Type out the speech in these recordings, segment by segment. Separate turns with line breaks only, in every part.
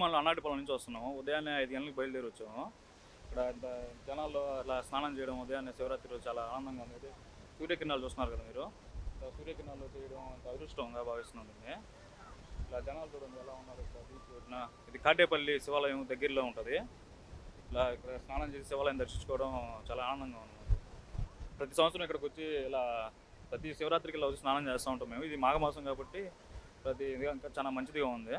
మనం అన్నాటిపాలెం నుంచి వస్తున్నాము. ఉదయాన్నే ఐదు గంటలకు బయలుదేరి వచ్చాము. ఇక్కడ ఇంత జనాల్లో అలా స్నానం చేయడం ఉదయాన్నే శివరాత్రి రోజు చాలా ఆనందంగా ఉంది. సూర్యకిరణాలు చూస్తున్నారు కదా మీరు? సూర్యకిరణాలు చేయడం అంత అదృష్టంగా భావిస్తున్నాం ఇలా జనాలు చూడండి ఎలా ఉన్నారు ఇక్కడ బీచ్ ఒడ్డున ఇది కాటేపల్లి శివాలయం దగ్గరలో ఉంటుంది. ఇలా ఇక్కడ స్నానం చేసి శివాలయం దర్శించుకోవడం చాలా ఆనందంగా ఉంది. ప్రతి సంవత్సరం ఇక్కడికి వచ్చి ఇలా ప్రతి శివరాత్రికి ఇలా వచ్చి స్నానం చేస్తూ ఉంటాం మేము. ఇది మాఘమాసం కాబట్టి ప్రతి ఇది ఇంకా చాలా మంచిదిగా ఉంది.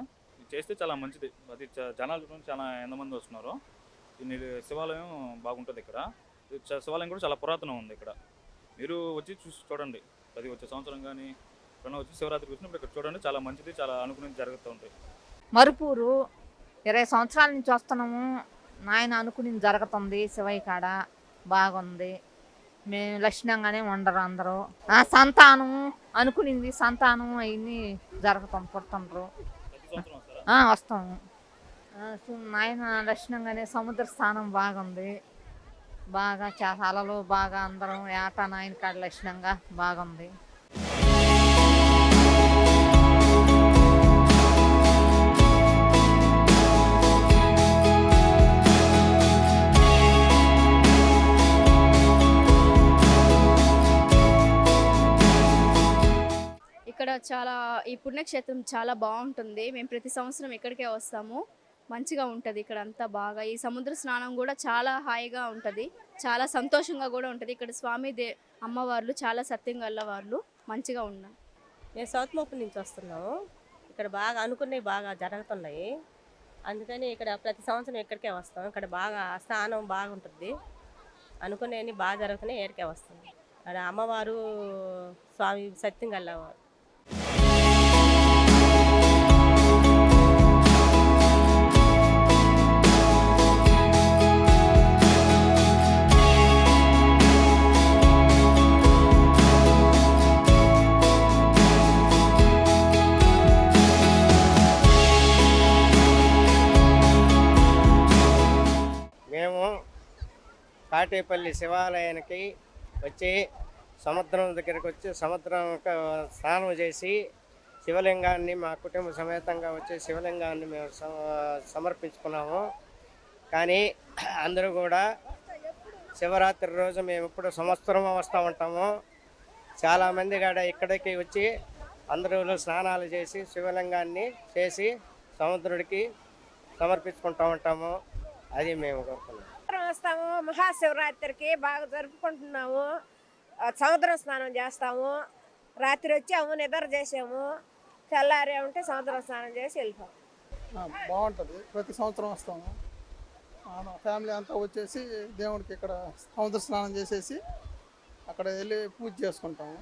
చేస్తే చాలా మంచిది. అది జనాలు చూడండి చాలా ఎంతమంది వస్తున్నారు. దీని శివాలయం బాగుంటుంది ఇక్కడ. చ- శివాలయం కూడా చాలా పురాతనం ఉంది ఇక్కడ. మీరు వచ్చి చూసి చూడండి. ప్రతి వచ్చే సంవత్సరం కానీ ఎప్పుడైనా వచ్చి శివరాత్రి వచ్చినప్పుడు ఇక్కడ చూడండి. చాలా మంచిది చాలా అనుకునేది జరుగుతూ ఉంటాయి.
మరుపూరు ఇరవై సంవత్సరాల నుంచి వస్తున్నాము. నాయన అనుకుని జరుగుతుంది. శివయ్య కాడ బాగుంది. మేము లక్షణంగానే ఉండరు అందరూ. సంతానం అనుకునింది సంతానం అవన్నీ జరుగుతాం పుడుతుండ్రు
ప్రతి సంవత్సరం వస్తారా
ఆ, వస్తాము. నాయన దర్శనంగానే సముద్ర స్థానం బాగుంది. బాగా చాలా అలలు బాగా అందరం ఏట నాయన కాడ లక్షణంగా బాగుంది.
ఇక్కడ చాలా ఈ పుణ్యక్షేత్రం చాలా బాగుంటుంది. మేము ప్రతి సంవత్సరం ఇక్కడికే వస్తాము. మంచిగా ఉంటుంది ఇక్కడ అంతా బాగా. ఈ సముద్ర స్నానం కూడా చాలా హాయిగా ఉంటుంది. చాలా సంతోషంగా కూడా ఉంటుంది. ఇక్కడ స్వామి దే అమ్మవార్లు చాలా సత్యంగా వాళ్ళు. మంచిగా ఉన్నారు
మేము సౌత్ మోపు నుంచి వస్తున్నాము ఇక్కడ బాగా అనుకున్నవి బాగా జరుగుతున్నాయి. అందుకని ఇక్కడ ప్రతి సంవత్సరం ఇక్కడికే వస్తాం. ఇక్కడ బాగా స్నానం బాగుంటుంది. అనుకునేవి బాగా జరుగుతున్నాయి. ఎక్కడికే వస్తాం. అక్కడ అమ్మవారు స్వామి సత్యం గల్లవారు
తాటేపల్లి శివాలయానికి వచ్చి సముద్రం దగ్గరికి వచ్చి సముద్రం స్నానం చేసి శివలింగాన్ని మా కుటుంబ సమేతంగా వచ్చి శివలింగాన్ని మేము సమ- సమర్పించుకున్నాము. కానీ అందరూ కూడా శివరాత్రి రోజు మేము ఇప్పుడు సంవత్సరం వస్తూ ఉంటాము. చాలామంది కాడ ఇక్కడికి వచ్చి అందరూ స్నానాలు చేసి శివలింగాన్ని చేసి సముద్రుడికి సమర్పించుకుంటూ ఉంటాము. అది మేము కోరుకున్నాం.
చేస్తాము వస్తాము మహాశివరాత్రికి బాగా జరుపుకుంటున్నాము. సముద్రం స్నానం చేస్తాము. రాత్రి వచ్చాము నిద్ర చేసాము. తెల్లారే ఉంటే సముద్రం స్నానం చేసి వెళ్ళిపోము
బాగుంటుంది. ప్రతి సంవత్సరం వస్తాము. ఫ్యామిలీ అంతా వచ్చేసి దేవుడికి ఇక్కడ సముద్ర స్నానం చేసేసి అక్కడ వెళ్ళి పూజ చేసుకుంటాము.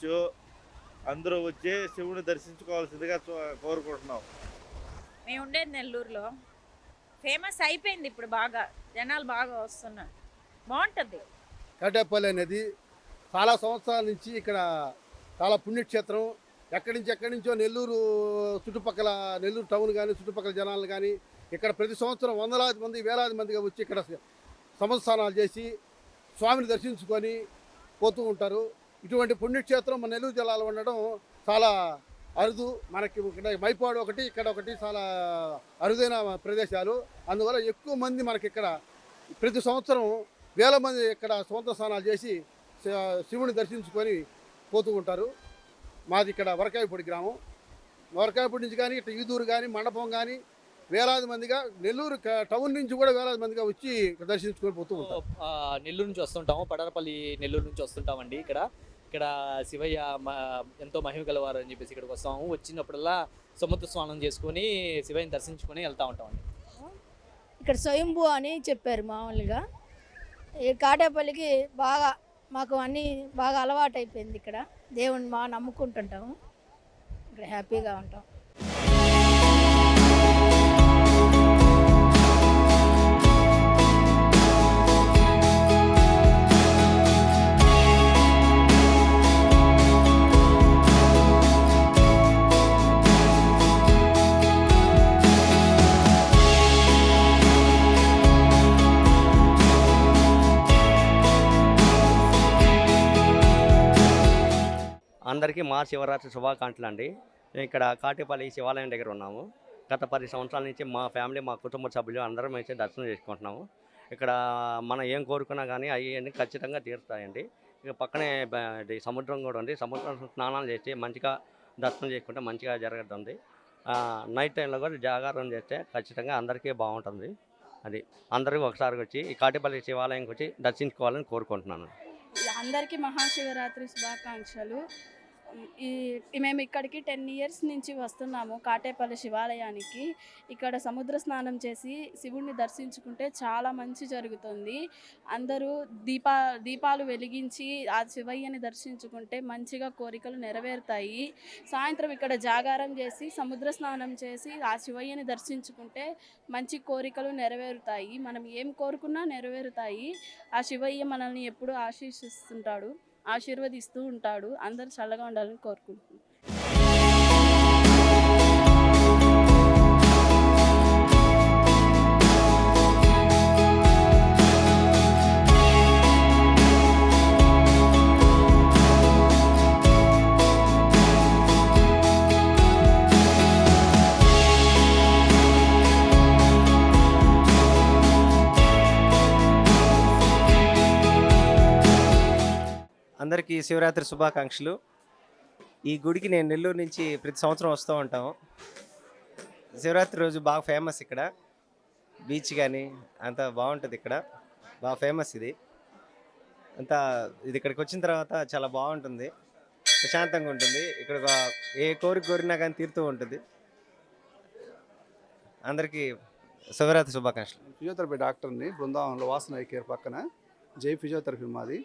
బీచ్ అందరూ వచ్చి శివుని దర్శించుకోవాల్సిందిగా కోరుకుంటున్నాం.
మేము ఉండేది నెల్లూరులో. ఫేమస్ అయిపోయింది ఇప్పుడు బాగా. జనాలు బాగా వస్తున్నారు. బాగుంటుంది.
కాటేపల్లి అనేది చాలా సంవత్సరాల నుంచి ఇక్కడ చాలా పుణ్యక్షేత్రం. ఎక్కడి నుంచి ఎక్కడి నుంచో నెల్లూరు చుట్టుపక్కల నెల్లూరు టౌన్ కానీ చుట్టుపక్కల జనాలు కానీ ఇక్కడ ప్రతి సంవత్సరం వందలాది మంది వేలాది మందిగా వచ్చి ఇక్కడ సముద్ర స్నానాలు చేసి స్వామిని దర్శించుకొని పోతూ ఉంటారు. ఇటువంటి పుణ్యక్షేత్రం మన నెల్లూరు జిల్లాలో ఉండడం చాలా అరుదు. మనకి ఇక్కడ మైపాడు ఒకటి ఇక్కడ ఒకటి చాలా అరుదైన ప్రదేశాలు. అందువల్ల ఎక్కువ మంది మనకి ఇక్కడ ప్రతి సంవత్సరం వేల మంది ఇక్కడ సొంత స్నానాలు చేసి శి- శివుని దర్శించుకొని పోతూ ఉంటారు. మాది ఇక్కడ వరకాయపూడి గ్రామం. వరకాయపూడి నుంచి కానీ ఇట్లా ఈదూరు కానీ మండపం కానీ వేలాది మందిగా నెల్లూరు టౌన్ నుంచి కూడా వేలాది మందిగా వచ్చి దర్శించుకొని పోతూ ఉంటారు.
ఆ, నెల్లూరు నుంచి వస్తుంటాము. పడారపల్లి నెల్లూరు నుంచి వస్తుంటామండి ఇక్కడ. ఇక్కడ శివయ్య మ- ఎంతో మహిమ గలవారు అని చెప్పేసి ఇక్కడికి వస్తాము. వచ్చినప్పుడల్లా సముద్ర స్నానం చేసుకొని శివయ్యని దర్శించుకొని వెళ్తా ఉంటామండి.
ఇక్కడ స్వయంభూ అని చెప్పారు మామూలుగా.
ఈ కాటేపల్లికి బాగా మాకు అన్నీ బాగా అలవాటు అయిపోయింది ఇక్కడ. దేవుణ్ణి బాగా నమ్ముకుంటుంటాము. ఇక్కడ హ్యాపీగా ఉంటాం.
అందరికీ మా శివరాత్రి శుభాకాంక్షలు అండి మేము ఇక్కడ కాటేపల్లి శివాలయం దగ్గర ఉన్నాము. గత పది సంవత్సరాల నుంచి మా ఫ్యామిలీ మా కుటుంబ సభ్యులు అందరం అయితే దర్శనం చేసుకుంటున్నాము. ఇక్కడ మనం ఏం కోరుకున్నా కానీ అవన్నీ ఖచ్చితంగా తీరుతాయండి. ఇక పక్కనే ఇది సముద్రం కూడా ఉంది. సముద్రం స్నానాలు చేసి మంచిగా దర్శనం చేసుకుంటే మంచిగా జరుగుతుంది నైట్ టైంలో కూడా జాగారం చేస్తే ఖచ్చితంగా అందరికీ బాగుంటుంది. అది అందరూ ఒకసారి వచ్చి ఈ కాటిపల్లి శివాలయంకి వచ్చి దర్శించుకోవాలని కోరుకుంటున్నాను.
అందరికీ మహాశివరాత్రి శుభాకాంక్షలు. ఈ మేము ఇక్కడికి టెన్ ఇయర్స్ నుంచి వస్తున్నాము కాటేపల్లి శివాలయానికి. ఇక్కడ సముద్ర స్నానం చేసి శివుణ్ణి దర్శించుకుంటే చాలా మంచి జరుగుతుంది. అందరూ దీపా దీపాలు వెలిగించి ఆ శివయ్యని దర్శించుకుంటే మంచిగా కోరికలు నెరవేరుతాయి. సాయంత్రం ఇక్కడ జాగారం చేసి సముద్ర స్నానం చేసి ఆ శివయ్యని దర్శించుకుంటే మంచి కోరికలు నెరవేరుతాయి. మనం ఏం కోరుకున్నా నెరవేరుతాయి. ఆ శివయ్య మనల్ని ఎప్పుడూ ఆశీర్షిస్తుంటాడు ఆశీర్వదిస్తూ ఉంటాడు. అందరు చల్లగా ఉండాలని కోరుకుంటున్నాను
అందరికీ శివరాత్రి శుభాకాంక్షలు. ఈ గుడికి నేను నెల్లూరు నుంచి ప్రతి సంవత్సరం వస్తూ ఉంటాము శివరాత్రి రోజు బాగా ఫేమస్ ఇక్కడ. బీచ్ కానీ అంత బాగుంటుంది ఇక్కడ. బాగా ఫేమస్ ఇది. అంతా ఇది ఇక్కడికి వచ్చిన తర్వాత చాలా బాగుంటుంది. ప్రశాంతంగా ఉంటుంది. ఇక్కడ ఏ కోరిక కోరినా కానీ తీరుతూ ఉంటుంది. అందరికీ శివరాత్రి శుభాకాంక్షలు.
ఫిజియోథెరపీ డాక్టర్ని బృందావనంలో వాసన కేర్ పక్కన. జై ఫిజియోథెరపీ మాది.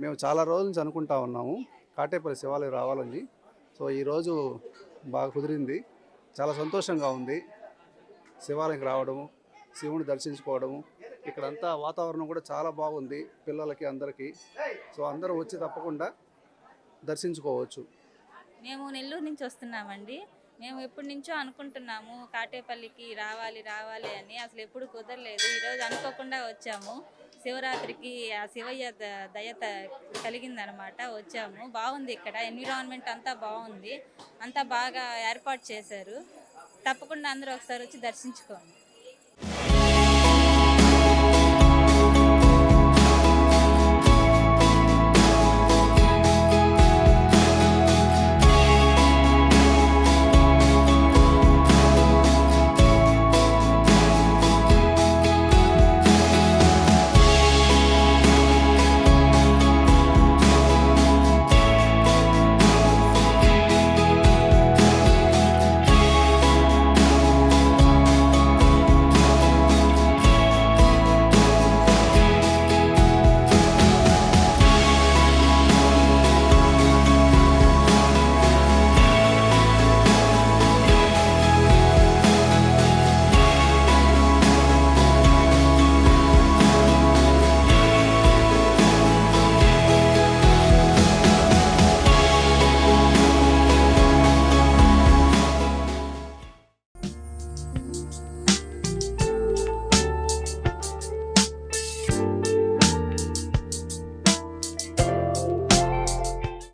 మేము చాలా రోజుల నుంచి అనుకుంటా ఉన్నాము. కాటేపల్లి శివాలయం రావాలని. సో ఈరోజు బాగా కుదిరింది. చాలా సంతోషంగా ఉంది. శివాలయంకి రావడము శివుని దర్శించుకోవడము. ఇక్కడంతా వాతావరణం కూడా చాలా బాగుంది పిల్లలకి అందరికీ. సో అందరూ వచ్చి తప్పకుండా దర్శించుకోవచ్చు.
మేము నెల్లూరు నుంచి వస్తున్నామండి. మేము ఎప్పటి నుంచో అనుకుంటున్నాము కాటేపల్లికి రావాలి రావాలి అని. అసలు ఎప్పుడు కుదరలేదు. ఈరోజు అనుకోకుండా వచ్చాము. శివరాత్రికి ఆ శివయ్య ద- దయ కలిగిందనమాట. వచ్చాము. బాగుంది ఇక్కడ. ఎన్విరాన్మెంట్ అంతా బాగుంది. అంతా బాగా ఏర్పాటు చేశారు. తప్పకుండా అందరూ ఒకసారి వచ్చి దర్శించుకోండి.